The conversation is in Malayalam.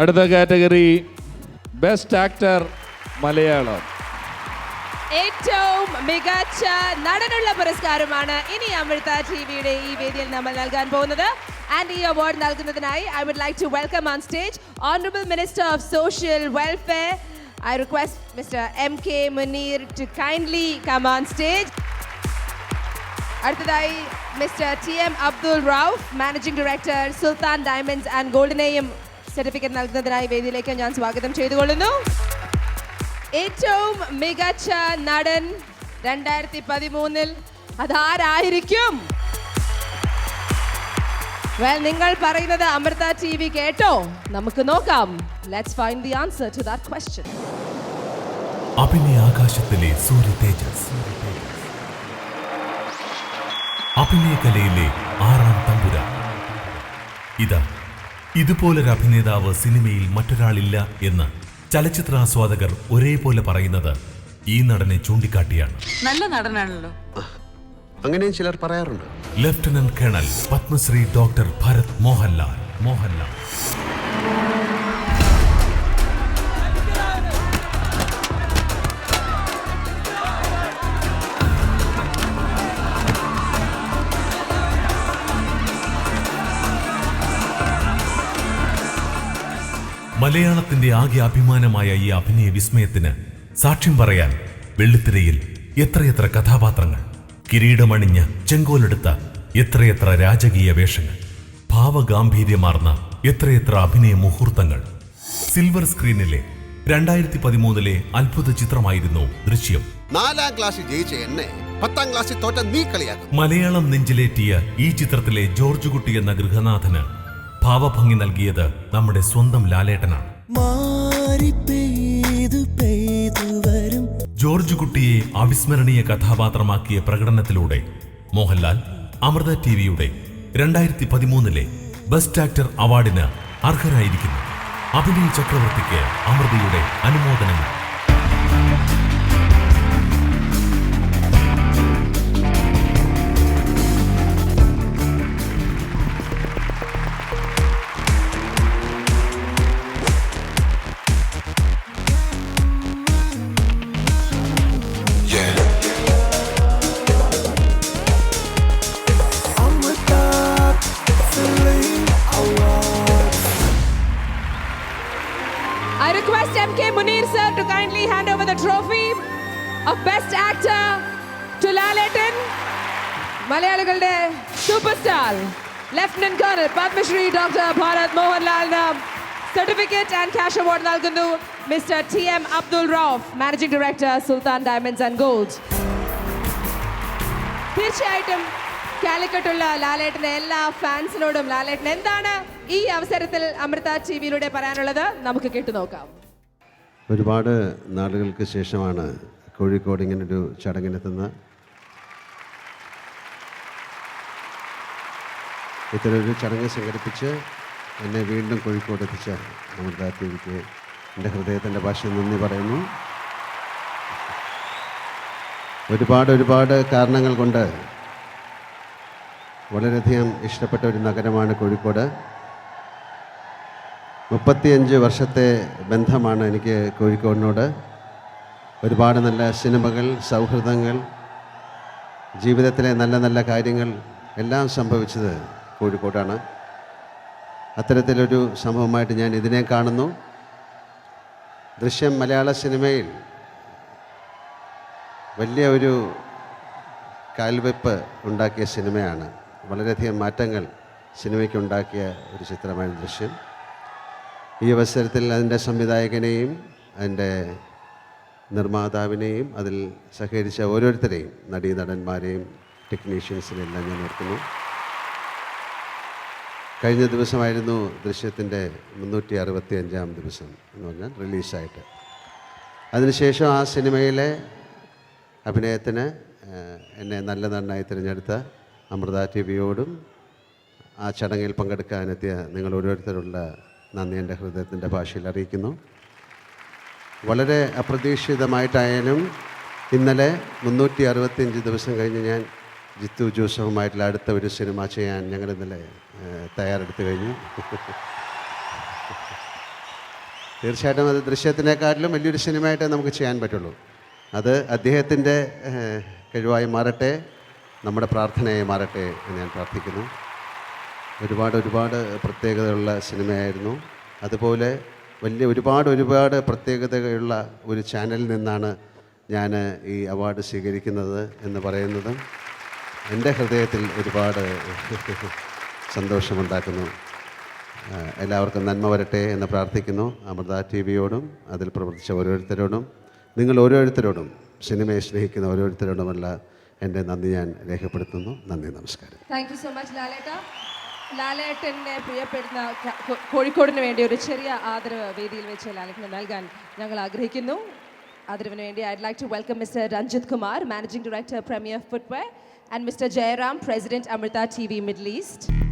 അടുത്ത കാറ്റഗറി ബെസ്റ്റ് ആക്ടർ മലയാളം. ഏറ്റവും മികച്ച നടനുള്ള പുരസ്കാരമാണ് ഇനി അമൃത ടി വിയുടെ ഈ വേദിയിൽ നമ്മൾ നൽകാൻ പോകുന്നത്. ആൻഡ് ഈ അവാർഡ് നൽകുന്നതിനായി I would like to welcome on stage honourable minister of social welfare I request mister M K Munir to kindly come on stage അടുത്തതായി mister T M Abdul Rauf managing director Sultan diamonds and ഗോൾഡിനെയും certificate നൽകുന്നതിനായി വേദിയിലേക്ക് ഞാൻ സ്വാഗതം ചെയ്തുകൊള്ളുന്നു. ഏറ്റവും മികച്ച നടൻ രണ്ടായിരത്തി പതിമൂന്നിൽ അതാരായിരിക്കും? വെൽ നിങ്ങൾ പറയുന്നത് അമൃത ടി വി കേട്ടോ? നമുക്ക് നോക്കാം. Let's find the answer to that question അഭിനയ ആകാശത്തിലെ സൂര്യ തേജസ്. അഭിനയകലയിലെ ആറാം തമ്പുര ഇതാ. ഇതുപോലൊരു അഭിനേതാവ് സിനിമയിൽ മറ്റൊരാളില്ല എന്ന് ചലച്ചിത്രാസ്വാദകർ ഒരേപോലെ പറയുന്നത് ഈ നടനെ ചൂണ്ടിക്കാട്ടിയാണ്. നല്ല നടനാണല്ലോ. അങ്ങനെയും ചിലർ പറയാറുണ്ട്. Lieutenant colonel Padmashri doctor Bharat Mohanlal. Mohanlal. മലയാളത്തിന്റെ ആകെ അഭിമാനമായ ഈ അഭിനയ വിസ്മയത്തിന് സാക്ഷ്യം പറയാൻ വെള്ളിത്തിരയിൽ എത്രയെത്ര കഥാപാത്രങ്ങൾ കിരീടമണിഞ്ഞ് ചെങ്കോലെടുത്ത എത്രയെത്ര രാജകീയ വേഷങ്ങൾ ഭാവഗാംഭീര്യമാർന്ന എത്രയെത്ര അഭിനയ മുഹൂർത്തങ്ങൾ. സിൽവർ സ്ക്രീനിലെ രണ്ടായിരത്തി പതിമൂന്നിലെ അത്ഭുത ചിത്രമായിരുന്നു ദൃശ്യം. നാലാം ക്ലാസ്സിൽ ജയിച്ച എന്നെ പത്താം ക്ലാസ്സിൽ തോറ്റ നീ കളിയാക്കും. മലയാളം നെഞ്ചിലേറ്റിയ ഈ ചിത്രത്തിലെ ജോർജ് കുട്ടി എന്ന ഗൃഹനാഥന് ഭാവഭംഗി നൽകിയത് നമ്മുടെ സ്വന്തം ലാലേട്ടനാണ്. ജോർജ് കുട്ടിയെ അവിസ്മരണീയ കഥാപാത്രമാക്കിയ പ്രകടനത്തിലൂടെ മോഹൻലാൽ അമൃത ടി വിയുടെ രണ്ടായിരത്തി പതിമൂന്നിലെ ബെസ്റ്റ് ആക്ടർ അവാർഡിന് അർഹരായിരിക്കുന്നു. അഭിനയ ചക്രവർത്തിക്ക് അമൃതയുടെ അനുമോദനങ്ങൾ. Hand over the trophy of Best Actor to Laletan. മലയാളികളുടെ super star lieutenant colonel Padmashri doctor Bharat മോഹൻലാലിന് സർട്ടിഫിക്കറ്റ് ആൻഡ് ക്യാഷ് അവാർഡ് നൽകുന്നു mister T M Abdul Rauf managing director Sultan diamonds and gold തീർച്ചയായിട്ടും കാലിക്കട്ടുള്ള ലാലേട്ടന്റെ എല്ലാ ഫാൻസിനോടും ലാലേട്ടൻ എന്താണ് ഈ അവസരത്തിൽ അമൃത ടി വിയിലൂടെ പറയാനുള്ളത് നമുക്ക് കേട്ടു നോക്കാം ഒരുപാട് നാളുകൾക്ക് ശേഷമാണ് കോഴിക്കോട് ഇങ്ങനൊരു ചടങ്ങിനെത്തുന്ന ഇത്തരമൊരു ചടങ്ങ് സംഘടിപ്പിച്ച് എന്നെ വീണ്ടും കോഴിക്കോട് എത്തിച്ച നമ്മുടെ ടി എന്റെ ഹൃദയത്തിന്റെ ഭാഷ നന്ദി പറയുന്നു. ഒരുപാട് ഒരുപാട് കാരണങ്ങൾ കൊണ്ട് വളരെയധികം ഇഷ്ടപ്പെട്ട ഒരു നഗരമാണ് കോഴിക്കോട്. മുപ്പത്തിയഞ്ച് വർഷത്തെ ബന്ധമാണ് എനിക്ക് കോഴിക്കോടിനോട്. ഒരുപാട് നല്ല സിനിമകൾ സൗഹൃദങ്ങൾ ജീവിതത്തിലെ നല്ല നല്ല കാര്യങ്ങൾ എല്ലാം സംഭവിച്ചത് കോഴിക്കോടാണ്. അത്തരത്തിലൊരു സംഭവമായിട്ട് ഞാൻ ഇതിനെ കാണുന്നു. ദൃശ്യം മലയാള സിനിമയിൽ വലിയ ഒരു കാൽവെപ്പ് ഉണ്ടാക്കിയ സിനിമയാണ്. വളരെയധികം മാറ്റങ്ങൾ സിനിമയ്ക്ക് ഉണ്ടാക്കിയ ഒരു ചിത്രമാണ് ദൃശ്യം. ഈ അവസരത്തിൽ അതിന്റെ സംവിധായകനെയും അതിന്റെ നിർമ്മാതാവിനെയും അതിൽ സഹകരിച്ച ഓരോരുത്തരെയും നടീനടന്മാരെയും ടെക്നീഷ്യൻസിനെല്ലാം ഞാൻ ഓർക്കുന്നു. കഴിഞ്ഞ ദിവസമായിരുന്നു ദൃശ്യത്തിന്റെ മുന്നൂറ്റി അറുപത്തി അഞ്ചാം ദിവസം എന്ന് പറഞ്ഞാൽ റിലീസായിട്ട്. അതിനുശേഷം ആ സിനിമയിലെ അഭിനയത്തിന് എന്നെ നല്ല നന്നായി തിരഞ്ഞെടുത്ത അമൃത ടി വിയോടും ആ ചടങ്ങിൽ പങ്കെടുക്കാനെത്തിയ നിങ്ങൾ ഓരോരുത്തരുള്ള നന്ദി എന്റെ ഹൃദയത്തിന്റെ ഭാഷയിൽ അറിയിക്കുന്നു. വളരെ അപ്രതീക്ഷിതമായിട്ടായാലും ഇന്നലെ മുന്നൂറ്റി അറുപത്തിയഞ്ച് ദിവസം കഴിഞ്ഞ് ഞാൻ ജിത്തു ജോസഫുമായിട്ടുള്ള അടുത്ത ഒരു സിനിമ ചെയ്യാൻ ഞങ്ങൾ ഇന്നലെ തയ്യാറെടുത്തു കഴിഞ്ഞു. തീർച്ചയായിട്ടും അത് ദൃശ്യത്തിനേക്കാട്ടിലും വലിയൊരു സിനിമയായിട്ടേ നമുക്ക് ചെയ്യാൻ പറ്റുള്ളൂ. അത് അദ്ദേഹത്തിന്റെ കഴിവായി മാറട്ടെ നമ്മുടെ പ്രാർത്ഥനയായി മാറട്ടെ എന്ന് ഞാൻ പ്രാർത്ഥിക്കുന്നു. ഒരുപാട് ഒരുപാട് പ്രത്യേകതയുള്ള സിനിമയായിരുന്നു. അതുപോലെ വലിയ ഒരുപാട് ഒരുപാട് പ്രത്യേകതകളുള്ള ഒരു ചാനലിൽ നിന്നാണ് ഞാൻ ഈ അവാർഡ് സ്വീകരിക്കുന്നത് എന്ന് പറയുന്നതും എന്റെ ഹൃദയത്തിൽ ഒരുപാട് സന്തോഷമുണ്ടാക്കുന്നു. എല്ലാവർക്കും നന്മ വരട്ടെ എന്ന് പ്രാർത്ഥിക്കുന്നു. അമൃത ടി വിയോടും അതിൽ പ്രവർത്തിച്ച ഓരോരുത്തരോടും. നിങ്ങൾ ഓരോരുത്തരോടും സിനിമയെ സ്നേഹിക്കുന്ന ഓരോരുത്തരോടുമുള്ള എന്റെ നന്ദി ഞാൻ രേഖപ്പെടുത്തുന്നു. നന്ദി നമസ്കാരം. താങ്ക് യു സോ മച്ച് ലാലേട്ട. ലാലേട്ടനെ പ്രിയപ്പെടുന്ന കോഴിക്കോടിന് വേണ്ടി ഒരു ചെറിയ ആദരവ് വേദിയിൽ വെച്ച് ലാലേട്ടന് നൽകാൻ ഞങ്ങൾ ആഗ്രഹിക്കുന്നു. ആദരവിന് വേണ്ടി I'd like to welcome mister Ranjith Kumar managing director premier footwear and mister Jayaram president Amrita T V Middle East